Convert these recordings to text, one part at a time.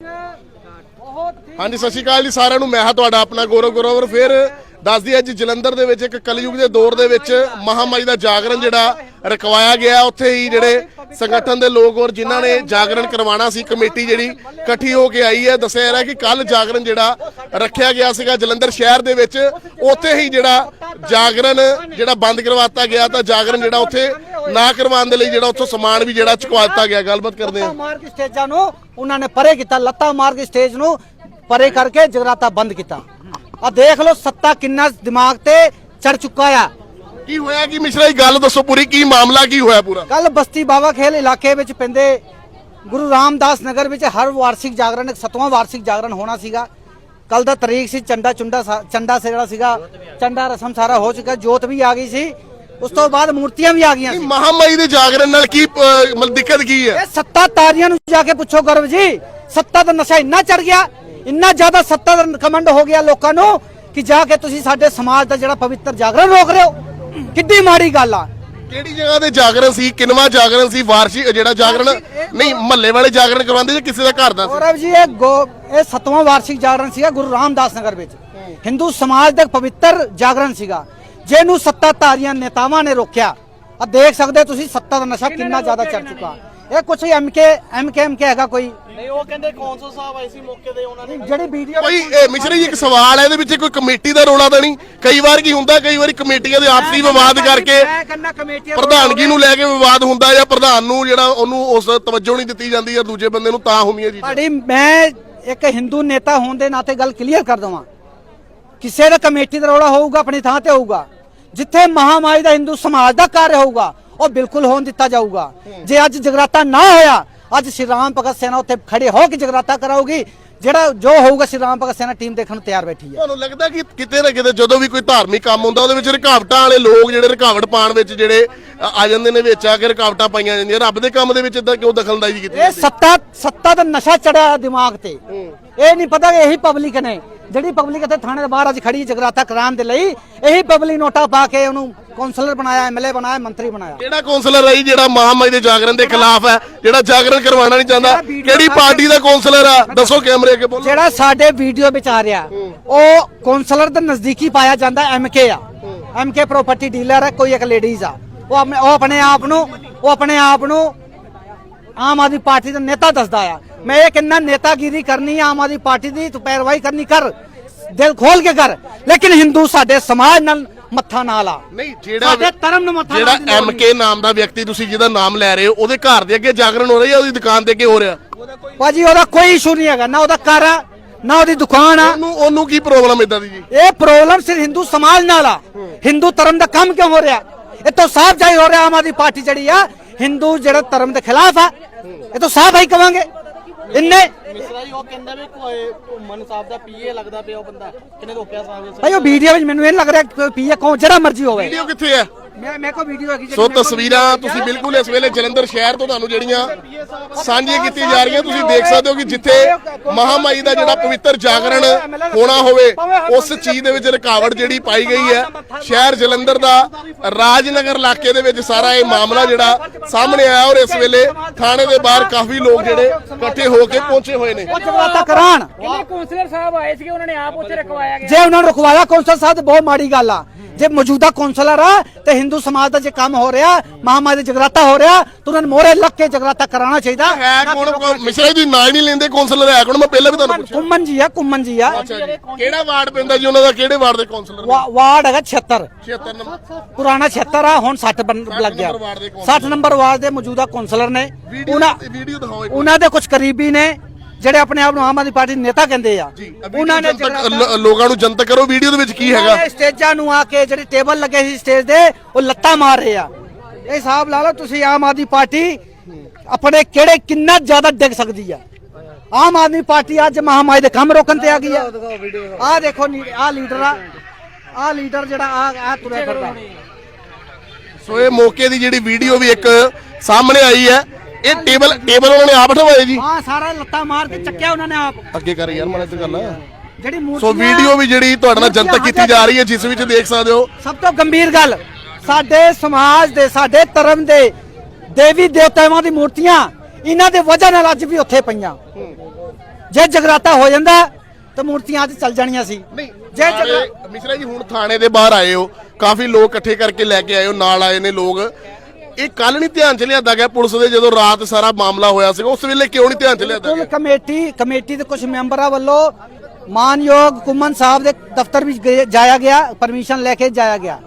ਹਾਂਜੀ, ਸਤਿ ਸ਼੍ਰੀ ਅਕਾਲ ਜੀ ਸਾਰਿਆਂ ਨੂੰ। ਮੈਂ ਹਾਂ ਤੁਹਾਡਾ ਆਪਣਾ ਗੌਰਵ ਗੌਰਵਰ। ਫਿਰ ਦੱਸਦੀ ਅੱਜ ਜਲੰਧਰ ਦੇ ਵਿੱਚ ਇੱਕ ਕਲਯੁਗ ਦੇ ਦੌਰ ਦੇ ਵਿੱਚ ਮਹਾਮਾਰੀ ਦਾ ਜਾਗਰਣ ਜਿਹੜਾ ਰਕਵਾਇਆ ਗਿਆ ਉੱਥੇ ਹੀ ਜਿਹੜੇ ਸੰਗਠਨ ਦੇ ਲੋਕ ਔਰ ਜਿਨ੍ਹਾਂ ਨੇ ਜਾਗਰਣ ਕਰਵਾਉਣਾ ਸੀ ਕਮੇਟੀ ਜਿਹੜੀ ਇਕੱਠੀ ਹੋ ਕੇ ਆਈ ਹੈ। ਦੱਸਿਆ ਜਾ ਰਿਹਾ ਕਿ ਕੱਲ ਜਾਗਰਣ ਜਿਹੜਾ ਰੱਖਿਆ ਗਿਆ ਸੀਗਾ ਜਲੰਧਰ ਸ਼ਹਿਰ ਦੇ ਵਿੱਚ। ਉੱਥੇ ਹੀ ਜਿਹੜਾ ਜਾਗਰਣ ਜਿਹੜਾ ਬੰਦ ਕਰਵਾਤਾ ਗਿਆ ਤਾਂ ਜਾਗਰਣ ਜਿਹੜਾ ਉੱਥੇ ਨਾ ਕਰਵਾਉਣ ਦੇ ਲਈ ਜਿਹੜਾ ਉੱਥੋਂ ਸਮਾਨ ਵੀ ਜਿਹੜਾ ਚੁਕਵਾ ਦਿੱਤਾ ਗਿਆ। ਗੱਲਬਾਤ ਕਰਦੇ ਲੱਤਾਂ ਮਾਰ ਕੇ ਸਟੇਜਾਂ ਨੂੰ ਉਹਨਾਂ ਨੇ ਪਰੇ ਕੀਤਾ। ਲੱਤਾਂ ਮਾਰ ਕੇ ਸਟੇਜ ਨੂੰ ਪਰੇ ਕਰਕੇ ਜਗਰਾਤਾ ਬੰਦ ਕੀਤਾ। ਆ ਦੇਖ ਲਓ ਸੱਤਾ ਕਿੰਨਾ ਦਿਮਾਗ ਤੇ ਚੜ ਚੁੱਕਾ ਆ। ਕੀ ਹੋਇਆ? ਕੀ ਮਿਸ਼ਰਾ ਜੀ ਗੱਲ ਦੱਸੋ ਪੂਰੀ। ਕੀ ਮਾਮਲਾ ਕੀ ਹੋਇਆ ਪੂਰਾ? ਕੱਲ ਬਸਤੀ ਬਾਵਾ ਖੇਲ ਇਲਾਕੇ ਵਿੱਚ ਪੈਂਦੇ ਗੁਰੂ ਰਾਮਦਾਸ ਨਗਰ ਵਿੱਚ ਹਰ ਵਾਰਸ਼ਿਕ ਜਾਗਰਣ ਇੱਕ ਸਤਵਾਂ ਵਾਰਸ਼ਿਕ ਜਾਗਰਣ ਹੋਣਾ ਸੀਗਾ। ਕੱਲ ਦਾ ਤਰੀਕ ਸੀ ਚੰਡਾ ਚੁੰਡਾ ਚੰਡਾ ਸੇ ਜਿਹੜਾ ਸੀਗਾ। ਚੰਡਾ ਰਸਮ ਸਾਰਾ ਹੋ ਚੁੱਕਾ ਜੋਤ ਵੀ ਆ ਗਈ ਸੀ। ਉਸ ਤੋਂ ਬਾਅਦ ਮੂਰਤੀਆਂ ਵੀ ਆ ਗਈਆਂ ਸੀ। ਮਹਾਮਾਰੀ ਦੇ ਜਾਗਰਣ ਨਾਲ ਕੀ ਮਤਲਬ ਦਿੱਕਤ ਕੀ ਹੈ? ਇਹ ਸੱਤਾ ਤਾਰੀਆਂ ਨੂੰ ਜਾ ਕੇ ਪੁੱਛੋ ਗਰਵ ਜੀ। ਸੱਤਾ ਦਾ ਨਸ਼ਾ ਇੰਨਾ ਚੜ ਗਿਆ ਇੰਨਾ ਜ਼ਿਆਦਾ ਸੱਤਾ ਦਾ ਕਮੰਡ ਹੋ ਗਿਆ ਲੋਕਾਂ ਨੂੰ ਕਿ ਜਾ ਕੇ ਤੁਸੀਂ ਸਾਡੇ ਸਮਾਜ ਦਾ ਜਿਹੜਾ ਪਵਿੱਤਰ ਜਾਗਰਣ ਰੋਕ ਰਹੇ ਹੋ। ਕਿੱਡੀ ਮਾੜੀ ਗੱਲ ਆ। ਕਿਹੜੀ ਜਗ੍ਹਾ ਤੇ ਜਾਗਰਣ ਸੀ? ਕਿੰਨਵਾ ਜਾਗਰਣ ਸੀ? ਵਾਰਸ਼ਿਕ ਜਿਹੜਾ ਜਾਗਰਣ? ਨਹੀਂ ਮਹੱਲੇ ਵਾਲੇ ਜਾਗਰਣ ਕਰਵਾਉਂਦੇ ਜਾਂ ਕਿਸੇ ਦਾ ਘਰ ਦਾ ਸੀ? ਗੌਰਵ ਜੀ ਇਹ ਗੋ- ਇਹ ਸਤਵਾਂ ਵਾਰਸ਼ਿਕ ਜਾਗਰਣ ਸੀਗਾ ਗੁਰੂ ਰਾਮਦਾਸ ਨਗਰ ਵਿੱਚ। ਹਿੰਦੂ ਸਮਾਜ ਦਾ ਇੱਕ ਪਵਿੱਤਰ ਜਾਗਰਣ ਸੀਗਾ। ਜਿਹਨੂੰ ਸੱਤਾਧਾਰੀਆਂ ਨੇਤਾਵਾਂ ਨੇ ਰੋਕਿਆ। ਆ ਦੇਖ ਸਕਦੇ ਹੋ ਤੁਸੀਂ ਸੱਤਾ ਦਾ ਨਸ਼ਾ ਕਿੰਨਾ ਜ਼ਿਆਦਾ ਚੜ ਚੁੱਕਾ। ਇਹ ਕੁਛ ਐਮਕੇ ਐਮਕੇ ਐਮਕੇ ਹੈਗਾ ਕੋਈ। ਨਹੀਂ ਉਹ ਕਹਿੰਦੇ ਕੌਂਸਲ ਸਾਹਿਬ ਆਏ ਸੀ ਮੌਕੇ ਤੇ ਉਹਨਾਂ ਨੇ ਜਿਹੜੀ ਵੀਡੀਓ ਕੋਈ ਇਹ ਮਿਸ਼ਰੀ ਜੀ ਇੱਕ ਸਵਾਲ ਹੈ ਇਹਦੇ ਵਿੱਚ ਕੋਈ ਕਮੇਟੀ ਦਾ ਰੋਲਾ ਤਾਂ ਨਹੀਂ? ਕਈ ਵਾਰ ਕੀ ਹੁੰਦਾ ਕਈ ਵਾਰੀ ਕਮੇਟੀਆਂ ਦੇ ਆਪਸੀ ਵਿਵਾਦ ਕਰਕੇ ਪ੍ਰਧਾਨਗੀ ਨੂੰ ਲੈ ਕੇ ਵਿਵਾਦ ਹੁੰਦਾ ਜਾਂ ਪ੍ਰਧਾਨ ਨੂੰ ਜਿਹੜਾ ਉਹਨੂੰ ਉਸ ਤਵੱਜੋ ਨਹੀਂ ਦਿੱਤੀ ਜਾਂਦੀ ਜਾਂ ਦੂਜੇ ਬੰਦੇ ਨੂੰ ਤਾਂ ਹੁੰਦੀਆਂ ਜੀ। ਤੁਹਾਡੀ ਮੈਂ ਇੱਕ ਹਿੰਦੂ ਨੇਤਾ ਹੋਣ ਦੇ ਨਾਤੇ ਗੱਲ ਕਲੀਅਰ ਕਰ ਦਵਾਂ। ਕਿਸੇ ਦਾ ਕਮੇਟੀ ਦਾ ਰੌਲਾ ਹੋਊਗਾ ਆਪਣੀ ਥਾਂ ਤੇ ਹੋਊਗਾ। ਜਿੱਥੇ ਮਹਾਮਾਰੀ ਦਾ ਹਿੰਦੂ ਸਮਾਜ ਦਾ ਕਾਰਜ ਹੋਊਗਾ ਉਹ ਬਿਲਕੁਲ ਹੋਣ ਦਿੱਤਾ ਜਾਊਗਾ। ਜੇ ਅੱਜ ਜਗਰਾਤਾ ਨਾ ਹੋਇਆ ਅੱਜ ਸ਼੍ਰੀ ਰਾਮ ਭਗਤ ਸੈਨਾ ਉੱਥੇ ਖੜੇ ਹੋ ਕੇ ਜਗਰਾਤਾ ਕਰਾਊਗੀ ਜਿਹੜਾ ਜੋ ਹੋਊਗਾ ਸ਼੍ਰੀ ਰਾਮ ਭਗਤ ਸੈਨਾ ਟੀਮ ਦੇਖਣ ਨੂੰ ਤਿਆਰ ਬੈਠੀ ਹੈ। ਤੁਹਾਨੂੰ ਲੱਗਦਾ ਕਿ ਕਿਤੇ ਨਾ ਕਿਤੇ ਜਦੋਂ ਵੀ ਕੋਈ ਧਾਰਮਿਕ ਕੰਮ ਹੁੰਦਾ ਉਹਦੇ ਵਿੱਚ ਰੁਕਾਵਟਾਂ ਵਾਲੇ ਲੋਕ ਜਿਹੜੇ ਰੁਕਾਵਟ ਪਾਉਣ ਵਿੱਚ ਜਿਹੜੇ ਆ ਜਾਂਦੇ ਨੇ ਵਿੱਚ ਆ ਕੇ ਰੁਕਾਵਟਾਂ ਪਾਈਆਂ ਜਾਂਦੀਆਂ ਰੱਬ ਦੇ ਕੰਮ ਦੇ ਵਿੱਚ ਇਦਾਂ ਕਿਉਂ ਦਖਲਅੰਦਾਜ਼ੀ ਕੀਤੀ ਇਹ ਸੱਤਾ ਸੱਤਾ ਦਾ ਨਸ਼ਾ ਚੜਿਆ ਦਿਮਾਗ ਤੇ। ਇਹ ਨਹੀਂ ਪਤਾ ਕਿ ਇਹੀ ਪਬਲਿਕ ਨੇ। ਜਿਹੜੀ ਪਬਲਿਕ ਇੱਥੇ ਥਾਣੇ ਦੇ ਬਾਹਰ ਅੱਜ ਖੜੀ ਜਗਰਾਤਾ ਕਰਾਉਣ ਦੇ ਲਈ ਇਹੀ ਪਬਲਿਕ ਨੋਟਾ ਪਾ ਕੇ ਉਹਨੂੰ ਕੌਂਸਲਰ ਬਣਾਇਆ ਐਮਐਲਏ ਬਣਾਇਆ ਮੰਤਰੀ ਬਣਾਇਆ। ਕਿਹੜਾ ਕੌਂਸਲਰ ਹੈ ਜੀ ਜਿਹੜਾ ਮਹਾਮਾਰੀ ਦੇ ਜਾਗਰਣ ਦੇ ਖਿਲਾਫ ਹੈ ਜਿਹੜਾ ਜਾਗਰਣ ਕਰਵਾਉਣਾ ਨਹੀਂ ਚਾਹੁੰਦਾ? ਕਿਹੜੀ ਪਾਰਟੀ ਦਾ ਕੌਂਸਲਰ ਆ? ਦੱਸੋ ਕੈਮਰੇ ਅੱਗੇ ਬੋਲੋ। ਜਿਹੜਾ ਸਾਡੇ ਵੀਡੀਓ ਵਿੱਚ ਆ ਰਿਹਾ ਉਹ ਕੌਂਸਲਰ ਦੇ ਨਜ਼ਦੀਕੀ ਪਾਇਆ ਜਾਂਦਾ ਐਮਕੇ ਆ। ਐਮਕੇ ਪ੍ਰਾਪਰਟੀ ਡੀਲਰ ਹੈ ਕੋਈ ਇੱਕ ਲੇਡੀਜ਼ ਆ। ਉਹ ਆਪਣੇ ਉਹ ਆਪਣੇ ਆਪ ਨੂੰ ਉਹ ਆਪਣੇ ਆਪ ਨੂੰ ਆਮ ਆਦਮੀ ਪਾਰਟੀ ਦਾ ਨੇਤਾ ਦੱਸਦਾ ਆ। ਮੈਂ ਇਹ ਕਿੰਨਾ ਨੇਤਾਗਿਰੀ ਕਰਨੀ ਆ ਆਮ ਆਦਮੀ ਪਾਰਟੀ ਦੀ ਤੂੰ ਪੈਰਵਾਈ ਕਰਨੀ ਕਰ। ਦਿਲ ਖੋਲ ਕੇ ਕਰ। ਲੇਕਿਨ ਹਿੰਦੂ ਸਾਡੇ ਸਮਾਜ ਨਾਲ ਮੱਥਾ ਨਾ ਲਾ। ਨਹੀਂ ਜਿਹੜਾ ਸਾਡੇ ਧਰਮ ਨੂੰ ਮੱਥਾ ਜਿਹੜਾ। ਐਮਕੇ ਨਾਮ ਦਾ ਵਿਅਕਤੀ ਤੁਸੀਂ ਜਿਹਦਾ ਨਾਮ ਲੈ ਰਹੇ ਹੋ ਉਹਦੇ ਘਰ ਦੇ ਅੱਗੇ ਜਾਗਰਣ ਹੋ ਰਿਹਾ ਜਾਂ ਉਹਦੀ ਦੁਕਾਨ ਦੇ ਅੱਗੇ ਹੋ ਰਿਹਾ? ਭਾਜੀ ਉਹਦਾ ਕੋਈ ਇਸ਼ੂ ਨਹੀਂ ਹੈਗਾ। ਨਾ ਉਹਦਾ ਘਰ ਆ ਨਾ ਉਹਦੀ ਦੁਕਾਨ ਆ। ਉਹਨੂੰ ਉਹਨੂੰ ਕੀ ਪ੍ਰੋਬਲਮ ਇਦਾਂ ਦੀ ਜੀ? ਇਹ ਪ੍ਰੋਬਲਮ ਸਿਰ ਹਿੰਦੂ ਸਮਾਜ ਨਾਲ ਆ। ਹਿੰਦੂ ਧਰਮ ਦਾ ਕੰਮ ਕਿਉਂ ਹੋ ਰਿਹਾ? ਇਹ ਤਾਂ ਸਾਫ਼ ਜਾਈ ਹੋ ਰਿਹਾ ਆਮ ਆਦਮੀ ਪਾਰਟੀ ਜਿਹੜੀ ਆ। ਹਿੰਦੂ ਜਿਹੜਾ ਧਰਮ ਦੇ ਖਿਲਾਫ ਆ ਇਹ ਤਾਂ ਸਾਫ਼ ਹੀ ਕਵਾਂਗੇ। ਇੰਨੇ ਮਿਸਰਾ ਜੀ ਉਹ ਕਹਿੰਦਾ ਵੀ ਕੋਈ ਮਨ ਸਾਹਿਬ ਦਾ ਪੀਏ ਲੱਗਦਾ ਪਿਆ ਉਹ ਬੰਦਾ। ਕਿਨੇ ਰੋਕਿਆ ਸਾਹਿਬ ਭਾਈ ਉਹ ਵੀਡੀਓ ਵਿੱਚ ਮੈਨੂੰ ਇਹ ਲੱਗ ਰਿਹਾ ਪੀਏ ਕੌਣ ਜਿਹੜਾ ਮਰਜ਼ੀ ਹੋਵੇ। ਵੀਡੀਓ ਕਿੱਥੇ ਹੈ? ਮੈਂ ਮੇਰੇ ਕੋਲ ਵੀਡੀਓ ਹੈਗੀ ਸੋ ਤਸਵੀਰਾਂ ਤੁਸੀਂ ਬਿਲਕੁਲ ਇਸ ਵੇਲੇ ਜਲੰਧਰ ਸ਼ਹਿਰ ਤੋਂ ਤੁਹਾਨੂੰ ਜਿਹੜੀਆਂ ਸਾਂਝੀਆਂ ਕੀਤੀਆਂ ਜਾ ਰਹੀਆਂ ਤੁਸੀਂ ਦੇਖ ਸਕਦੇ ਹੋ ਕਿ ਜਿੱਥੇ ਮਹਾਮਾਈ ਦਾ ਜਿਹੜਾ ਪਵਿੱਤਰ ਜਾਗਰਣ ਹੋਣਾ ਹੋਵੇ ਉਸ ਚੀਜ਼ ਦੇ ਵਿੱਚ ਰੁਕਾਵਟ ਜਿਹੜੀ ਪਾਈ ਗਈ ਹੈ। ਸ਼ਹਿਰ ਜਲੰਧਰ ਦਾ ਰਾਜਨਗਰ ਇਲਾਕੇ ਦੇ ਵਿੱਚ ਸਾਰਾ ਇਹ ਮਾਮਲਾ ਜਿਹੜਾ ਸਾਹਮਣੇ ਆਇਆ ਔਰ ਇਸ ਵੇਲੇ ਥਾਣੇ ਦੇ ਬਾਹਰ ਕਾਫੀ ਲੋਕ ਜਿਹੜੇ ਇਕੱਠੇ ਹੋ ਕੇ ਪਹੁੰਚੇ ਹੋਏ ਨੇ। ਜਗਰਾਤਾ ਕਰਾਣ ਕਿੰਨੇ ਕੌਂਸਲਰ ਸਾਹਿਬ ਆਏ ਸੀਗੇ ਉਹਨਾਂ ਨੇ ਆਪ ਉੱਥੇ ਰਖਵਾਇਆ ਗਿਆ? ਜੇ ਉਹਨਾਂ ਨੂੰ ਰੁਕਵਾਇਆ ਕੌਂਸਲ ਸਾਹਿਬ ਤੇ ਬਹੁਤ ਮਾੜੀ ਗੱਲ ਆ। ਜੇ ਮੌਜੂਦਾ ਕੌਂਸਲਰ ਆ ਤੇ ਹਿੰਦੂ ਸਮਾਜ ਦਾ ਜੇ ਕੰਮ ਹੋ ਰਿਹਾ ਮਹਾਮਾਰੀ ਦਾ ਜਗਰਾਤਾ ਹੋ ਰਿਹਾ ਤਾਂ ਉਹਨਾਂ ਨੂੰ ਮੋਰੇ ਲੱਗ ਕੇ ਜਗਰਾਤਾ ਕਰਾਉਣਾ ਚਾਹੀਦਾ। ਹੈ ਕੌਣ? ਮਿਸ਼ਰਾ ਜੀ ਨਾਂ ਹੀ ਨਹੀਂ ਲੈਂਦੇ ਕੌਂਸਲਰ ਹੈ ਕੌਣ? ਮੈਂ ਪਹਿਲਾਂ ਵੀ ਤੁਹਾਨੂੰ ਪੁੱਛਿਆ। ਕੁੰਮਨ ਜੀ ਆ ਕੁੰਮਨ ਜੀ ਆ। ਕਿਹੜਾ ਵਾਰਡ ਪੈਂਦਾ ਜੀ ਉਹਨਾਂ ਦਾ? ਕਿਹੜੇ ਵਾਰਡ ਦੇ ਕੌਂਸਲਰ ਵਾਰਡ ਹੈਗਾ 76 76 ਨੰਬਰ ਪੁਰਾਣਾ 76 ਆ ਹੁਣ 60 ਬਣ ਲੱਗ ਗਿਆ। ਨੰਬਰ ਵਾਰਡ ਦੇ ਕੌਂਸਲਰ। 60 ਨੰਬਰ ਵਾਰਡ ਦੇ ਮੌਜੂਦਾ ਕੌਂਸਲਰ ਨੇ। ਉਹਨਾਂ ਵੀਡੀਓ ਦਿਖਾਓ ਉਹਨਾਂ ਦੇ ਕੁਝ ਕਰੀਬੀ ਨੇ। ਜਿਹੜੇ ਆਪਣੇ ਆਪ ਨੂੰ ਆਮ ਆਦਮੀ ਪਾਰਟੀ ਦੇ ਨੇਤਾ ਕਹਿੰਦੇ ਆ ਉਹਨਾਂ ਨੇ ਲੋਕਾਂ ਨੂੰ ਜਨਤਕ ਕਰੋ ਵੀਡੀਓ ਦੇ ਵਿੱਚ ਕੀ ਹੈਗਾ? ਸਟੇਜਾਂ ਨੂੰ ਆ ਕੇ ਜਿਹੜੇ ਟੇਬਲ ਲੱਗੇ ਸੀ ਸਟੇਜ ਦੇ ਉਹ ਲੱਤਾਂ ਮਾਰ ਰਹੇ ਆ। ਇਹ ਹਿਸਾਬ ਲਾ ਲਓ ਤੁਸੀਂ ਆਮ ਆਦਮੀ ਪਾਰਟੀ ਆਪਣੇ ਕਿਹੜੇ ਕਿੰਨਾ ਜ਼ਿਆਦਾ ਡਿੱਗ ਸਕਦੀ ਆ। ਆਮ ਆਦਮੀ ਪਾਰਟੀ ਅੱਜ ਮਹਾਮਾਰੀ ਦੇ ਕੰਮ ਰੋਕਣ ਤੇ ਆ ਗਈ ਆ। ਆਹ ਦੇਖੋ ਆ ਲੀਡਰ ਆ ਆ ਲੀਡਰ ਜਿਹੜਾ ਆ ਆ ਤੁਰਿਆ ਫਿਰਦਾ। ਸੋ ਇਹ ਮੌਕੇ ਦੀ ਜਿਹੜੀ ਵੀਡੀਓ ਵੀ ਇੱਕ ਸਾਹਮਣੇ ਆਈ ਹੈ। ਇਹ ਟੇਬਲ ਟੇਬਲ ਉਹਨਾਂ ਨੇ ਆਪ ਠਵਾਏ ਜੀ। ਹਾਂ ਸਾਰਾ ਲੱਤਾਂ ਮਾਰ ਕੇ ਚੱਕਿਆ ਉਹਨਾਂ ਨੇ ਆਪ। ਅੱਗੇ ਕਰ ਯਾਰ ਮਾੜਾ ਇੱਧਰ ਗੱਲ ਜਿਹੜੀ ਸੋ ਮੂਰਤੀਆਂ ਵੀਡੀਓ ਵੀ ਜਿਹੜੀ ਤੁਹਾਡੇ ਨਾਲ ਜਨਤਕ ਕੀਤੀ ਜਾ ਰਹੀ ਹੈ ਜਿਸ ਵਿੱਚ ਦੇਖ ਸਕਦੇ ਹੋ। ਸਭ ਤੋਂ ਗੰਭੀਰ ਗੱਲ ਸਾਡੇ ਸਮਾਜ ਦੇ ਸਾਡੇ ਧਰਮ ਦੇ ਦੇਵੀ ਦੇਵਤਾਵਾਂ ਦੀ ਮੂਰਤੀਆਂ ਇਹਨਾਂ ਦੇ ਵਜ੍ਹਾ ਨਾਲ ਅੱਜ ਵੀ ਉੱਥੇ ਪਈਆਂ। ਜੇ ਜਗਰਾਤਾ ਹੋ ਜਾਂਦਾ ਤਾਂ ਮੂਰਤੀਆਂ ਅੱਜ ਚੱਲ ਜਾਣੀਆਂ ਸੀ। ਨਹੀਂ ਜੇ ਜਗਰਾ- ਮਿਸਰਾ ਜੀ ਹੁਣ ਥਾਣੇ ਦੇ ਬਾਹਰ ਆਏ ਹੋ। ਕਾਫੀ ਲੋਕ ਇਕੱਠੇ ਕਰਕੇ ਲੈ ਕੇ ਆਏ ਹੋ ਨਾਲ ਆਏ ਨੇ ਲੋਕ। ਇਹ ਕੱਲ ਨਹੀਂ ਧਿਆਨ ਚ ਲਿਆਂਦਾ ਗਿਆ ਪੁਲਿਸ ਦੇ ਜਦੋਂ ਰਾਤ ਸਾਰਾ ਮਾਮਲਾ ਹੋਇਆ ਸੀਗਾ ਉਸ ਵੇਲੇ ਕਿਉਂ ਨਹੀਂ ਧਿਆਨ ਚ ਲਿਆਂਦਾ ਗਿਆ? ਕਮੇਟੀ ਕਮੇਟੀ ਦੇ ਕੁਝ ਮੈਂਬਰਾਂ ਵੱਲੋਂ ਮਾਨਯੋਗ ਕੁਮਨ ਸਾਹਿਬ ਦੇ ਦਫ਼ਤਰ ਵਿੱਚ ਗਏ- ਜਾਇਆ ਗਿਆ ਪਰਮਿਸ਼ਨ ਲੈ ਕੇ ਜਾਇਆ ਗਿਆ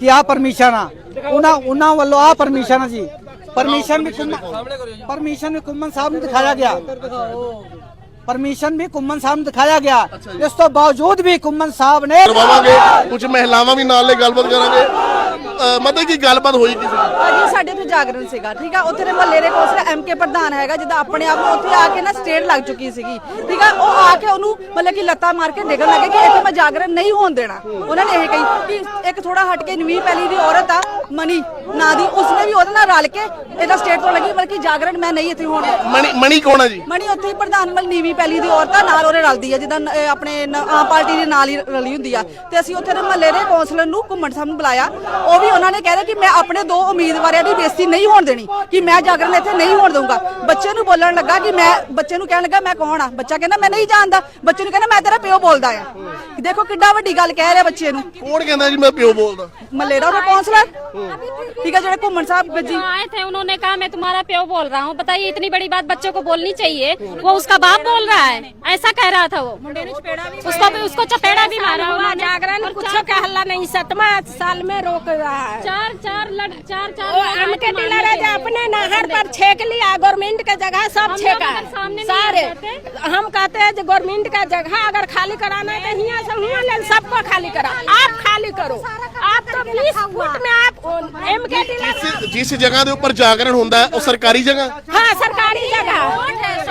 ਕਿ ਆਹ ਪਰਮਿਸ਼ਨ ਆ। ਉਹਨਾਂ ਉਹਨਾਂ ਵੱਲੋਂ ਆਹ ਪਰਮਿਸ਼ਨ ਆ ਜੀ। ਪਰਮਿਸ਼ਨ ਵੀ ਕੁਮਨ ਪਰਮਿਸ਼ਨ ਵੀ ਕੁਮਨ ਸਾਹਿਬ ਨੂੰ ਦਿਖਾਇਆ ਗਿਆ। ਪਰਮਿਸ਼ਨ ਵੀ ਕੁਮਨ ਸਾਹਿਬ ਨੂੰ ਦਿਖਾਇਆ ਗਿਆ। ਇਸ ਤੋਂ ਬਾਵਜੂਦ ਵੀ ਕੁਮਨ ਸਾਹਿਬ ਨੇ ਕਰਵਾਵਾਂਗੇ ਕੁਝ ਮਹਿਲਾਵਾਂ ਵੀ ਨਾਲ ਲੈ ਗੱਲਬਾਤ ਕਰਾਂਗੇ। ਮਤਲਬ ਕੀ ਗੱਲਬਾਤ ਹੋਈ ਕੀ ਸੀ। ਭਾਜੀ ਸਾਡੇ ਤੇ ਜਾਗਰਣ ਸੀਗਾ ਠੀਕ ਆ? ਉੱਥੇ ਦੇ ਮਹੱਲੇ ਦੇ ਕੋਲ ਐਮਕੇ ਪ੍ਰਧਾਨ ਹੈਗਾ ਜਿਹਦਾ ਆਪਣੇ ਆਪ ਨੂੰ ਉੱਥੇ ਆ ਕੇ ਨਾ ਸਟੇਟ ਲੱਗ ਚੁੱਕੀ ਸੀਗੀ ਠੀਕ ਆ? ਉਹ ਆ ਕੇ ਉਹਨੂੰ ਮਤਲਬ ਕਿ ਲੱਤਾਂ ਮਾਰ ਕੇ ਡਿੱਗਣ ਲੱਗੇ ਕਿ ਇੱਥੇ ਮੈਂ ਜਾਗਰਣ ਨਹੀਂ ਹੋਣ ਦੇਣਾ। ਉਹਨਾਂ ਨੇ ਇਹ ਕਹੀ ਕਿ ਇੱਕ ਥੋੜਾ ਹਟ ਕੇ ਨਵੀਂ ਪਹਿਲੀ ਦੀ ਔਰਤ ਆ ਮਨੀ ਨਾਂ ਦੀ ਉਸਨੇ ਵੀ ਉਹਦੇ ਨਾਲ ਰਲ ਕੇ ਇਹਦਾ ਸਟੇਟ ਤੋਂ ਲੱਗੀ ਮਤਲਬ ਕਿ ਜਾਗਰਣ ਮੈਂ ਨਹੀਂ ਇੱਥੇ ਹੋਣ ਦੇਣਾ। ਮਣੀ ਮਣੀ ਕੌਣ ਹੈ ਜੀ? ਮਣੀ ਉੱਥੇ ਹੀ ਪ੍ਰਧਾਨ ਮਲ ਨੀਵੀਂ ਪਹਿਲੀ ਦੀ ਔਰਤ ਆ ਨਾਲ ਉਹਦੇ ਰਲਦੀ ਆ ਜਿੱਦਾਂ ਆਪਣੇ ਨ- ਆਮ ਪਾਰਟੀ ਦੇ ਨਾਲ ਹੀ ਰਲੀ ਹੁੰਦੀ ਆ। ਤੇ ਅਸੀਂ ਉੱਥੇ ਦੇ ਮਹੱਲੇ ਦੇ ਕੌਂਸਲਰ ਨੂੰ ਘੁੰਮਣ ਸਾਹਿਬ ਨੂੰ ਬੁਲਾਇਆ ਉਹ ਵੀ ਉਹਨਾਂ ਨੇ ਕਹਿ ਕਿ ਮੈਂ ਆਪਣੇ ਦੋ ਉਮੀਦਵਾਰਾਂ ਦੀ ਬੇਇੱਜ਼ਤੀ ਨਹੀਂ ਹੋਣ ਦੇਣੀ ਕਿ ਮੈਂ ਜਾਗਰਣ ਇੱਥੇ ਨਹੀਂ ਹੋਣ ਦਊਂਗਾ ਬੱਚੇ ਨੂੰ ਬੋਲਣ ਲੱਗਾ ਕਿ ਮੈਂ ਬੱਚੇ ਨੂੰ ਕਹਿਣ ਲੱਗਾ ਮੈਂ ਕੌਣ ਆ ਬੱਚਾ ਕਹਿੰਦਾ ਮੈਂ ਨਹੀਂ ਜਾਣਦਾ ਬੱਚੇ ਨੂੰ ਕਹਿੰਦਾ ਮੈਂ ਤੇਰਾ ਪਿਓ ਬੋਲਦਾ ਆ ਦੇਖੋ ਕਿੱਡਾ ਵੱਡੀ ਗੱਲ ਕਹਿ ਰਿਹਾ ਬੱਚੇ ਨੂੰ ਕੌਣ ਕਹਿੰਦਾ ਜੀ ਮੈਂ ਪਿਓ ਬੋਲਦਾ ਮਹੱਲੇ ਦਾ ਉਹਦਾ ਕੌਂਸਲਰ ਠੀਕ ਆ ਜਿਹੜੇ ਘੁੰਮਣ ਸਾਹਿਬ ਗੱਜੀ जो आए थे उन्होंने कहा मैं तुम्हारा प्यो बोल रहा हूँ बताइए इतनी बड़ी बात बच्चों को बोलनी चाहिए वो उसका बाप बोल रहा है ऐसा कह रहा था वो उसको भी उसको चपेड़ा भी मारा हुआ जागरण कुछ कहला नहीं सतमा साल में रोक रहा है चार चार लड़ चार चार हमके टीला राजा अपने नहर पर छेक लिया गवर्नमेंट का जगह सब छेका। सारे हम कहते हैं जो गवर्नमेंट का जगह अगर खाली कराना है तो यहाँ से हुआ ले सबको खाली करा। आप खाली करो। आप तो बीस फुट में आप एम के टीला जिस जगह के ऊपर जागरण होता है सरकारी जगह? हाँ सरकारी जगह।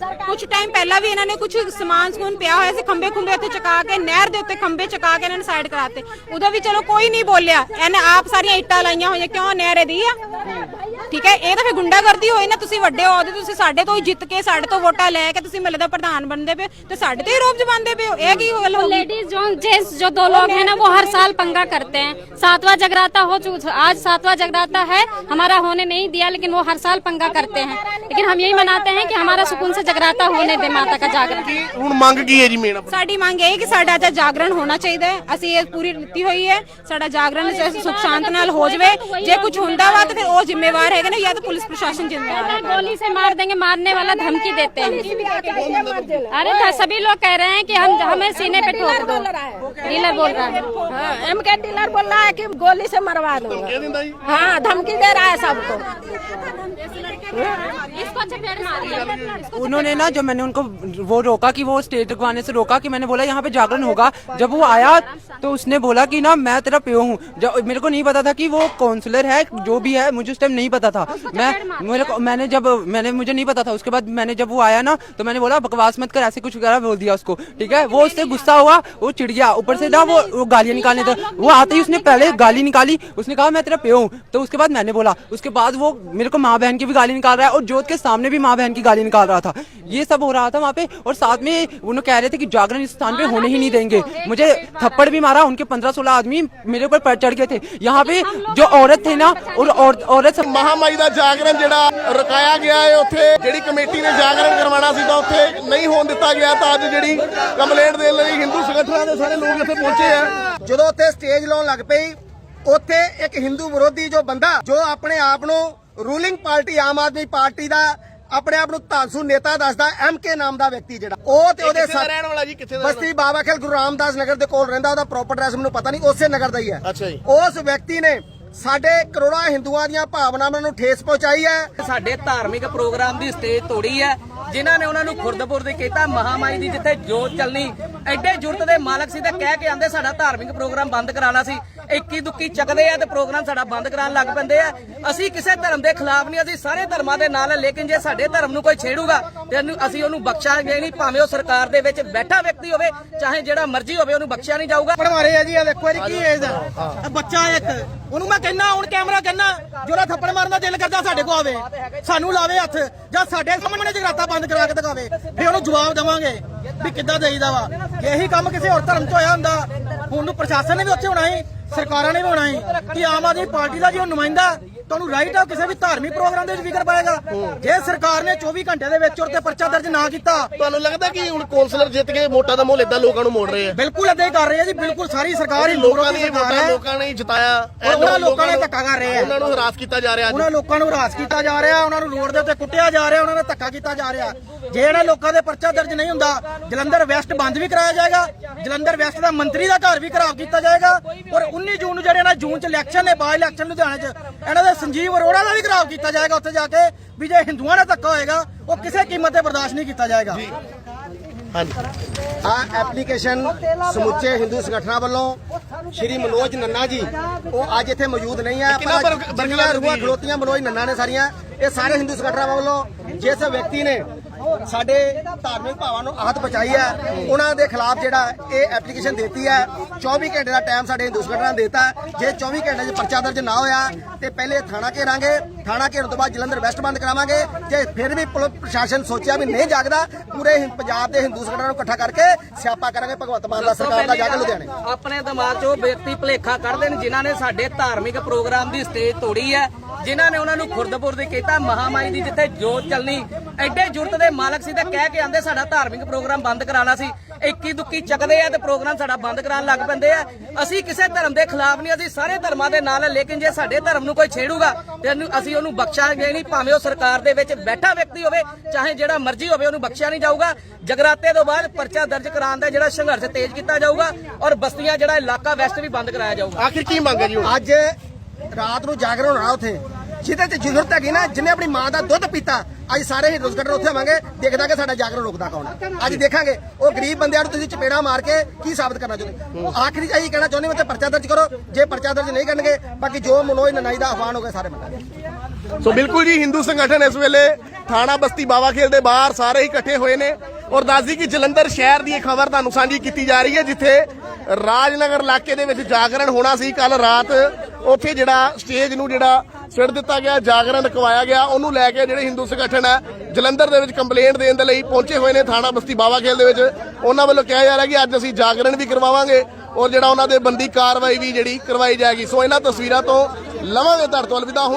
ਕੁਝ ਟਾਈਮ ਪਹਿਲਾਂ ਵੀ ਇਹਨਾਂ ਨੇ ਕੁਝ ਸਮਾਨ ਸਮੂਨ ਪਿਆ ਹੋਇਆ ਸੀ ਖੰਬੇ ਖੁੰਬੇ ਉੱਤੇ ਚਕਾ ਕੇ, ਨਹਿਰ ਦੇ ਉੱਤੇ ਖੰਬੇ ਚਕਾ ਕੇ ਇਹਨਾਂ ਨੇ ਸਾਈਡ ਕਰਾਤੇ। ਉਦੋਂ ਵੀ ਚਲੋ ਕੋਈ ਨਹੀਂ ਬੋਲਿਆ। ਇਹਨੇ ਆਪ ਸਾਰੀਆਂ ਇੱਟਾਂ ਲਾਈਆਂ ਹੋਈਆਂ। ਕਿਉਂ ਨਹਿਰ ਦੀ ਆ? ਠੀਕ ਹੈ ਇਹ ਤਾਂ ਫਿਰ ਗੁੰਡਾਗਰਦੀ ਹੋਈ ਨਾ ਤੁਸੀਂ ਵੱਡੇ ਹੋ ਤੇ ਤੁਸੀਂ ਸਾਡੇ ਤੋਂ ਹੀ ਜਿੱਤ ਕੇ ਸਾਡੇ ਤੋਂ ਵੋਟਾਂ ਲੈ ਕੇ ਤੁਸੀਂ ਮਹੱਲੇ ਦਾ ਪ੍ਰਧਾਨ ਬਣਦੇ ਪਏ ਹੋ ਤੇ ਸਾਡੇ ਤੇ ਹੀ ਰੋਬ ਜਮਾਉਂਦੇ ਪਏ ਹੋ ਇਹ ਕੀ ਗੱਲ ਹੋ ਗਈ लेडीज जो जेंट्स जो दो लोग हैं ना वो हर साल पंगा करते हैं सातवां जगराता हो चुका आज सातवां जगराता है हमारा होने नहीं दिया लेकिन वो हर साल पंगा करते हैं लेकिन हम यही मनाते हैं कि हमारा सुकून से जगराता होने दे माता का जागरण ਕੀ ਹੁਣ ਮੰਗ ਕੀ ਹੈ ਜੀ ਮੇਨ ਸਾਡੀ ਮੰਗ ਇਹ ਹੈ ਕਿ ਸਾਡਾ ਅੱਜ ਜਾਗਰਣ ਹੋਣਾ ਚਾਹੀਦਾ ਹੈ ਅਸੀਂ ਇਹ ਪੂਰੀ ਲਿੱਤੀ ਹੋਈ ਹੈ ਸਾਡਾ ਜਾਗਰਣ ਜ- ਸੁਖ ਸ਼ਾਂਤ ਨਾਲ ਹੋ ਜਾਵੇ ਜੇ ਕੁਝ ਹੁੰਦਾ ਵਾ ਤਾਂ ਫਿਰ ਉਹ ਜ਼ਿੰਮੇਵਾਰ रहेगा ना या तो पुलिस प्रशासन ज़िंदा गोली से मार देंगे मारने वाला धमकी देते हैं। अरे हाँ, सभी लोग कह रहे हैं कि हम हमें सीने पे ठोक दो। डीलर बोल रहा है। हाँ, एम के डीलर बोल रहा है कि गोली से मरवा दो। हाँ? धमकी दे रहा है सबको। उन्होंने ना जब मैंने उनको वो रोका कि वो स्टेट लगवाने से रोका कि मैंने बोला यहाँ पे जागरण होगा। जब वो आया तो उसने बोला कि ना मैं तेरा प्यो हूँ। मेरे को नहीं पता था कि वो काउंसलर है जो भी है मुझे उस टाइम नहीं पता था। मैं मेरे को मैंने जब मैंने मुझे नहीं पता था। उसके बाद मैंने जब वो आया ना तो मैंने बोला बकवास मत कर ऐसे कुछ वगैरह बोल दिया उसको। ठीक है? वो उससे गुस्सा हुआ वो चिढ़ गया। ऊपर से ना वो, वो गालियाँ निकालने था। वो आते ही उसने पहले गाली निकाली। उसने कहा मैं तेरा प्यो हूँ। तो उसके बाद मैंने बोला उसके बाद वो मेरे को माँ बहन की भी गाली निकाल रहा है और जोत के सामने भी माँ बहन की गाली निकाल रहा था। ये सब हो रहा था वहाँ पे और साथ में उन्होंने कह रहे थे कि जागरण इस स्थान पे होने ही नहीं देंगे। मुझे थप्पड़ भी मारा उनके पंद्रह सोलह आदमी मेरे ऊपर पर चढ़ गए थे। यहाँ पे जो औरत थे ना और औरत औरत सब ਮਹਾਮਾਈ ਦਾ ਜਾਗਰਣ ਜਿਹੜਾ ਰਕਾਇਆ ਗਿਆ ਹੈ ਉੱਥੇ ਜਿਹੜੀ ਕਮੇਟੀ ਨੇ ਜਾਗਰਣ ਕਰਵਾਉਣਾ ਸੀ ਤਾਂ ਉੱਥੇ ਨਹੀਂ ਹੋਣ ਦਿੱਤਾ ਗਿਆ ਤਾਂ ਅੱਜ ਜਿਹੜੀ ਕੰਪਲੇਂਟ ਦੇਣ ਲਈ ਹਿੰਦੂ ਸੰਗਠਨਾਂ ਦੇ ਸਾਰੇ ਲੋਕ ਇੱਥੇ ਪਹੁੰਚੇ ਆ। ਜਦੋਂ ਉੱਥੇ ਸਟੇਜ ਲਾਉਣ ਲੱਗ ਪਈ ਉੱਥੇ ਇੱਕ ਹਿੰਦੂ ਵਿਰੋਧੀ ਜੋ ਬੰਦਾ ਜੋ ਆਪਣੇ ਆਪ ਨੂੰ ruling party Aam Aadmi party ਦਾ ਆਪਣੇ ਆਪ ਨੂੰ ਧਾਂਸੂ ਨੇਤਾ ਦੱਸਦਾ ਐਮਕੇ ਨਾਮ ਦਾ ਵਿਅਕਤੀ ਜਿਹੜਾ। ਉਹ ਤੇ ਉਹਦੇ ਸਾਥ ਰਹਿਣ ਵਾਲਾ ਜੀ? ਕਿੱਥੇ ਦਾ ਬਸਤੀ ਬਾਬਾ ਖੇਲ ਗੁਰੂ ਰਾਮਦਾਸ ਨਗਰ ਦੇ ਕੋਲ ਰਹਿੰਦਾ ਉਹਦਾ ਪ੍ਰੋਪਰ ਐਡਰੈਸ ਮੈਨੂੰ ਪਤਾ ਨਹੀਂ ਉਸੇ ਨਗਰ ਦਾ ਹੀ ਹੈ। ਅੱਛਾ ਜੀ। ਉਸ ਵਿਅਕਤੀ ਨੇ ਸਾਡੇ ਕਰੋੜਾਂ ਹਿੰਦੂਆਂ ਦੀਆਂ ਭਾਵਨਾਵਾਂ ਨੂੰ ਠੇਸ ਪਹੁੰਚਾਈ ਹੈ। ਸਾਡੇ ਧਾਰਮਿਕ ਪ੍ਰੋਗਰਾਮ ਦੀ ਸਟੇਜ ਤੋੜੀ ਹੈ, ਜਿਨ੍ਹਾਂ ਨੇ ਉਹਨਾਂ ਨੂੰ ਖੁਰਦਪੁਰ ਦੇ ਕੀਤਾ ਮਹਾਮਾਈ ਦੀ ਜਿੱਥੇ ਜੋਤ ਚੱਲਣੀ, ਐਡੇ ਜੁਰਤ ਦੇ ਮਾਲਕ ਸੀ ਤੇ ਕਹਿ ਕੇ ਆਂਦੇ ਸਾਡਾ ਧਾਰਮਿਕ ਪ੍ਰੋਗਰਾਮ ਬੰਦ ਕਰਾਉਣਾ ਸੀ। ਇੱਕੀ ਦੁੱਕੀ ਚੱਕਦੇ ਆ ਤੇ ਪ੍ਰੋਗਰਾਮ ਸਾਡਾ ਬੰਦ ਕਰਾਉਣ ਲੱਗ ਪੈਂਦੇ ਆ। ਅਸੀਂ ਕਿਸੇ ਧਰਮ ਦੇ ਖਿਲਾਫ ਨਹੀਂ, ਅਸੀਂ ਸਾਰੇ ਧਰਮਾਂ ਦੇ ਨਾਲ ਲੇਕਿਨ ਜੇ ਸਾਡੇ ਧਰਮ ਨੂੰ ਕੋਈ ਛੇੜੂਗਾ, ਤੇ ਅਸੀਂ ਉਹਨੂੰ ਬਖਸ਼ਾਂਗੇ ਨਹੀਂ, ਭਾਵੇਂ ਉਹ ਸਰਕਾਰ ਦੇ ਵਿੱਚ ਬੈਠਾ ਵਿਅਕਤੀ ਹੋਵੇ, ਚਾਹੇ ਜਿਹੜਾ ਮਰਜ਼ੀ ਹੋਵੇ, ਉਹਨੂੰ ਬਖਸ਼ਿਆ ਨਹੀਂ ਜਾਊਗਾ। ਥੱਪੜ ਆ ਜੀ, ਆ ਦੇਖੋ ਇਹਦੀ ਕੀ ਏਜ ਆ। ਬੱਚਾ ਇੱਕ, ਉਹਨੂੰ ਮੈਂ ਕਹਿੰਨਾ, ਹੁਣ ਕੈਮਰਾ ਕਹਿੰਨਾ, ਜਿਹੜਾ ਥੱਪੜ ਮਾਰਨ ਦਾ ਦਿਲ ਕਰਦਾ ਸਾਡੇ ਕੋ ਆਵੇ, ਸਾਨੂੰ ਲਾਵੇ ਹੱਥ, ਜਾਂ ਸਾਡੇ ਸਾਹਮਣੇ ਜਗਰਾਤਾ ਬੰਦ ਕਰਾ ਕੇ ਦਿਖਾਵੇ, ਫਿਰ ਉਹਨੂੰ ਜਵਾਬ ਦੇਵਾਂਗੇ ਵੀ ਕਿੱਦਾਂ ਦੇਈਦਾ ਵਾ। ਇਹੀ ਕੰਮ ਕਿਸੇ ਹੋਰ ਧਰਮ 'ਚ ਹੋਇਆ ਹੁੰਦਾ, ਹੁਣ ਨੂੰ ਪ੍ਰਸ਼ਾਸਨ ਨੇ ਵੀ ਉੱਥੇ ਹੋਣਾ ਸੀ। ਸਰਕਾਰਾਂ ਨੇ ਵੀ ਹੋਣਾ ਸੀ ਕਿ ਆਮ ਆਦਮੀ ਪਾਰਟੀ ਦਾ ਜੋ ਨੁਮਾਇੰਦਾ ਤੁਹਾਨੂੰ ਰਾਈਟ ਆ ਕਿਸੇ ਵੀ ਧਾਰਮਿਕ ਪ੍ਰੋਗਰਾਮ ਦੇ ਵਿੱਚ ਜ਼ਿਕਰ ਪਾਏਗਾ। ਜੇ ਸਰਕਾਰ ਨੇ 24 ਘੰਟੇ ਦੇ ਵਿੱਚ ਉਹਤੇ ਪਰਚਾ ਦਰਜ ਨਾ ਕੀਤਾ ਤੁਹਾਨੂੰ ਲੱਗਦਾ ਕਿ ਹੁਣ ਕੌਂਸਲਰ ਜਿੱਤ ਕੇ ਵੋਟਾਂ ਦਾ ਮੁੱਲ ਇਦਾਂ ਲੋਕਾਂ ਨੂੰ ਮੋੜ ਰਹੇ ਆ? ਬਿਲਕੁਲ ਏਦਾਂ ਹੀ ਕਰ ਰਹੇ ਆ ਜੀ ਬਿਲਕੁਲ ਸਾਰੀ ਸਰਕਾਰ ਹੀ ਲੋਕਾਂ ਦੀ ਸਰਕਾਰ ਹੈ। ਲੋਕਾਂ ਨੇ ਜਿਤਾਇਆ। ਉਹਨਾਂ ਲੋਕਾਂ ਨੇ ਧੱਕਾ ਕਰ ਰਹੇ ਆ। ਉਹਨਾਂ ਨੂੰ ਹਰਾਸ ਕੀਤਾ ਜਾ ਰਿਹਾ ਉਹਨਾਂ ਲੋਕਾਂ ਨੂੰ ਹਰਾਸ ਕੀਤਾ ਜਾ ਰਿਹਾ ਉਹਨਾਂ ਨੂੰ ਰੋਡ ਦੇ ਉੱਤੇ ਕੁੱਟਿਆ ਜਾ ਰਿਹਾ ਉਹਨਾਂ ਨਾਲ ਧੱਕਾ ਕੀਤਾ ਜਾ ਰਿਹਾ। ਜੇ ਇਹਨਾਂ ਲੋਕਾਂ ਦੇ ਪਰਚਾ ਦਰਜ ਨਹੀਂ ਹੁੰਦਾ ਜਲੰਧਰ ਵੈਸਟ ਬੰਦ ਵੀ ਕਰਾਇਆ ਜਾਏਗਾ ਜਲੰਧਰ ਵੈਸਟ ਦਾ ਮੰਤਰੀ ਦਾ ਘਰ ਵੀ ਖਰਾਬ ਕੀਤਾ ਜਾਏਗਾ। ਔਰ 19 ਜੂਨ ਨੂੰ ਜਿਹੜੇ ਨਾ ਜੂਨ ਚ ਇਲੈਕਸ਼ਨ ਨੇ ਬਾਅਦ ਇਲੈਕਸ਼ਨ ਲੁਧਿਆਣੇ ਚ ਇਹਨਾਂ ਦੇ ਸੰਜੀਵ ਅਰੋੜਾ ਦਾ ਵੀ ਖਰਾਬ ਕੀਤਾ ਜਾਏਗਾ ਉੱਥੇ ਜਾ ਕੇ ਵੀ ਜੇ ਹਿੰਦੂਆਂ ਨਾਲ ਧੱਕਾ ਹੋਏਗਾ ਉਹ ਕਿਸੇ ਕੀਮਤ ਤੇ ਬਰਦਾਸ਼ਤ ਨਹੀਂ ਕੀਤਾ ਜਾਏਗਾ ਆ ਐਪਲੀਕੇਸ਼ਨ ਸਮੁੱਚੇ ਹਿੰਦੂ ਸੰਗਠਨਾਂ ਵੱਲੋਂ ਸ਼੍ਰੀ ਮਨੋਜ ਨੰਨਾ ਜੀ ਉਹ ਅੱਜ ਇੱਥੇ ਮੌਜੂਦ ਨਹੀਂ ਹੈ ਪਰ ਜਿੰਨੀਆਂ ਰੂਹਾਂ? ਖਲੋਤੀਆਂ ਮਨੋਜ ਨੰਨਾ ਨੇ ਸਾਰੀਆਂ ਇਹ ਸਾਰੇ ਹਿੰਦੂ ਸੰਗਠਨਾਂ ਵੱਲੋਂ ਜਿਸ ਵਿਅਕਤੀ ਨੇ ਸਾਡੇ ਧਾਰਮਿਕ ਭਾਵਾਂ ਨੂੰ ਆਹਤ ਪਹੁੰਚਾਈ ਹੈ। ਉਹਨਾਂ ਦੇ ਖਿਲਾਫ ਜਿਹੜਾ ਇਹ ਐਪਲੀਕੇਸ਼ਨ ਦਿੱਤੀ ਹੈ 24 ਘੰਟੇ ਦਾ ਟਾਈਮ ਸਾਡੇ ਹਿੰਦੂ ਸੰਗਠਨਾਂ ਨੇ ਦਿੱਤਾ ਜੇ 24 ਘੰਟੇ 'ਚ ਪਰਚਾ ਦਰਜ ਨਾ ਹੋਇਆ, ਤੇ ਪਹਿਲੇ ਥਾਣਾ ਘੇਰਾਂਗੇ। ਥਾਣਾ ਘੇਰਨ ਤੋਂ ਬਾਅਦ ਜਲੰਧਰ ਵੈਸਟ ਬੰਦ ਕਰਾਵਾਂਗੇ। ਜੇ ਫਿਰ ਵੀ ਪੁਲਿਸ ਪ੍ਰਸ਼ਾਸਨ ਸੋਚਿਆ ਵੀ ਨਹੀਂ ਜਾਗਦਾ, ਪੂਰੇ ਪੰਜਾਬ ਦੇ ਹਿੰਦੂ ਸੰਗਠਨਾਂ ਨੂੰ ਇਕੱਠਾ ਕਰਕੇ ਸਿਆਪਾ ਕਰਾਂਗੇ। ਭਗਵੰਤ ਮਾਨ ਦਾ ਸਰਕਾਰ ਦਾ ਜਾ ਲੁਧਿਆਣੇ। ਆਪਣੇ ਦਿਮਾਗ 'ਚ ਵਿਅਕਤੀ ਭੁਲੇਖਾ ਕੱਢਦੇ ਦੇਣ ਜਿਨ੍ਹਾਂ ਨੇ ਸਾਡੇ ਧਾਰਮਿਕ ਪ੍ਰੋਗਰਾਮ ਦੀ ਸਟੇਜ ਤੋੜੀ ਹੈ। ਜਿਨ੍ਹਾਂ ਨੇ ਉਹਨਾਂ ਨੂੰ ਖੁਰਦਪੁਰਦ ਕੀਤਾ ਮਹਾਮਾਈ ਦੀ ਜਿੱਥੇ ਜੋਤ ਚੱਲਣੀ ਐਡੇ ਜੁਰਤ ਦੇ ਮਾਲਕ ਸੀ ਤੇ ਕਹਿ ਕੇ ਆਂਦੇ ਸਾਡਾ ਧਾਰਮਿਕ ਪ੍ਰੋਗਰਾਮ ਬੰਦ ਕਰਾਉਣਾ ਸੀ। ਇੱਕੀ ਦੁੱਕੀ ਚੱਕਦੇ ਆ ਤੇ ਪ੍ਰੋਗਰਾਮ ਸਾਡਾ ਬੰਦ ਕਰਾਉਣ ਲੱਗ ਪੈਂਦੇ ਆ। ਅਸੀਂ ਕਿਸੇ ਧਰਮ ਦੇ ਖਿਲਾਫ ਨਹੀਂ ਅਸੀਂ ਸਾਰੇ ਧਰਮਾਂ ਦੇ ਨਾਲ ਆ, ਲੇਕਿਨ ਜੇ ਸਾਡੇ ਧਰਮ ਨੂੰ ਕੋਈ ਛੇੜੂਗਾ ਤੇ ਉਹਨੂੰ- ਅਸੀਂ ਉਹਨੂੰ ਬਖਸ਼ਾਂਗੇ ਨਹੀਂ ਭਾਵੇਂ ਉਹ ਸਰਕਾਰ ਦੇ ਵਿੱਚ ਬੈਠਾ ਵਿਅਕਤੀ ਹੋਵੇ ਚਾਹੇ ਜਿਹੜਾ ਮਰਜ਼ੀ ਹੋਵੇ ਉਹਨੂੰ ਬਖਸ਼ਿਆ ਨਹੀਂ ਜਾਊਗਾ। ਜਗਰਾਤੇ ਤੋਂ ਬਾਅਦ ਪਰਚਾ ਦਰਜ ਕਰਾਉਣ ਦਾ ਜਿਹੜਾ ਸੰਘਰਸ਼ ਤੇਜ਼ ਕੀਤਾ ਜਾਊਗਾ ਔਰ ਬਸਤੀਆਂ ਜਿਹੜਾ ਇਲਾਕਾ ਵੈਸਟ ਵੀ ਬੰਦ ਕਰਾਇਆ ਜਾਊਗਾ। ਆਖਿਰ ਕੀ ਮੰਗ ਹੈ ਜੀ ਅੱਜ ਰਾਤ ਨੂੰ ਜਾਗਰਣ ਹੋਣਾ ਉੱਥੇ। ਜਿਹਦੇ ਤੇ ਜ਼ਰੂਰਤ ਹੈਗੀ ਨਾ, ਜਿਹਨੇ ਆਪਣੀ ਮਾਂ ਦਾ ਦੁੱਧ ਪੀਤਾ, ਅੱਜ ਸਾਰੇ ਹੀ ਰੋਜ਼ਗਾਰ ਉੱਥੇ ਆਵਾਂਗੇ ਦੇਖਦਾ ਕਿ ਸਾਡਾ ਜਾਗਰਣ ਰੁਕਦਾ ਕੌਣ ਅੱਜ ਦੇਖਾਂਗੇ, ਉਹ ਗਰੀਬ ਬੰਦਿਆਂ ਨੂੰ ਤੁਸੀਂ ਚਪੇੜਾ ਮਾਰ ਕੇ ਕੀ ਸਾਬਤ ਕਰਨਾ ਚਾਹੁੰਦੇ ਆਖਰੀ ਇਹੀ ਕਹਿਣਾ ਚਾਹੁੰਦੇ ਮੈਂ ਤੇ ਪਰਚਾ ਦਰਜ ਕਰੋ, ਜੇ ਪਰਚਾ ਦਰਜ ਨਹੀਂ ਕਰਨਗੇ, ਬਾਕੀ ਜੋ ਮਨੋਜ ਨਨਾਈ ਦਾ ਆਹਵਾਨ ਹੋ ਗਿਆ, ਸਾਰੇ ਮੰਨਾਂਗੇ। ਸੋ ਬਿਲਕੁਲ ਜੀ, ਹਿੰਦੂ ਸੰਗਠਨ ਇਸ ਵੇਲੇ ਥਾਣਾ ਬਸਤੀ ਬਾਵਾ ਖੇਲ ਦੇ ਬਾਹਰ ਸਾਰੇ ਹੀ ਇਕੱਠੇ ਹੋਏ ਨੇ ਔਰ ਦੱਸਦੀ ਕਿ ਜਲੰਧਰ ਸ਼ਹਿਰ ਦੀ ਇਹ ਖਬਰ ਤੁਹਾਨੂੰ ਸਾਂਝੀ ਕੀਤੀ ਜਾ ਰਹੀ ਹੈ, ਜਿੱਥੇ ਰਾਜਨਗਰ ਇਲਾਕੇ ਦੇ ਵਿੱਚ ਜਾਗਰਣ ਹੋਣਾ ਸੀ। ਕੱਲ ਰਾਤ ਉੱਥੇ ਜਿਹੜਾ ਸਟੇਜ ਨੂੰ ਜਿਹੜਾ ਸਿੜ ਦਿੱਤਾ ਗਿਆ, ਜਾਗਰਣ ਰਕਵਾਇਆ ਗਿਆ, ਉਹਨੂੰ ਲੈ ਕੇ ਜਿਹੜੇ ਹਿੰਦੂ ਸੰਗਠਨ ਹੈ, ਜਲੰਧਰ ਦੇ ਵਿੱਚ ਕੰਪਲੇਂਟ ਦੇਣ ਦੇ ਲਈ ਪਹੁੰਚੇ ਹੋਏ ਨੇ ਥਾਣਾ ਬਸਤੀ ਬਾਵਾ ਖੇਲ ਦੇ ਵਿੱਚ। ਉਹਨਾਂ ਵੱਲੋਂ ਕਿਹਾ ਜਾ ਰਿਹਾ ਕਿ ਅੱਜ ਅਸੀਂ ਜਾਗਰਣ ਵੀ ਕਰਵਾਵਾਂਗੇ ਔਰ ਜਿਹੜਾ ਉਹਨਾਂ ਦੇ ਬੰਦੀ ਕਾਰਵਾਈ ਵੀ ਜਿਹੜੀ ਕਰਵਾਈ ਜਾਏਗੀ। ਸੋ ਇਹਨਾਂ ਤਸਵੀਰਾਂ ਤੋਂ ਲਵਾਂਗੇ ਤੁਹਾਡੇ ਤੋਂ ਅਲਵਿਦਾ। ਹੁਣ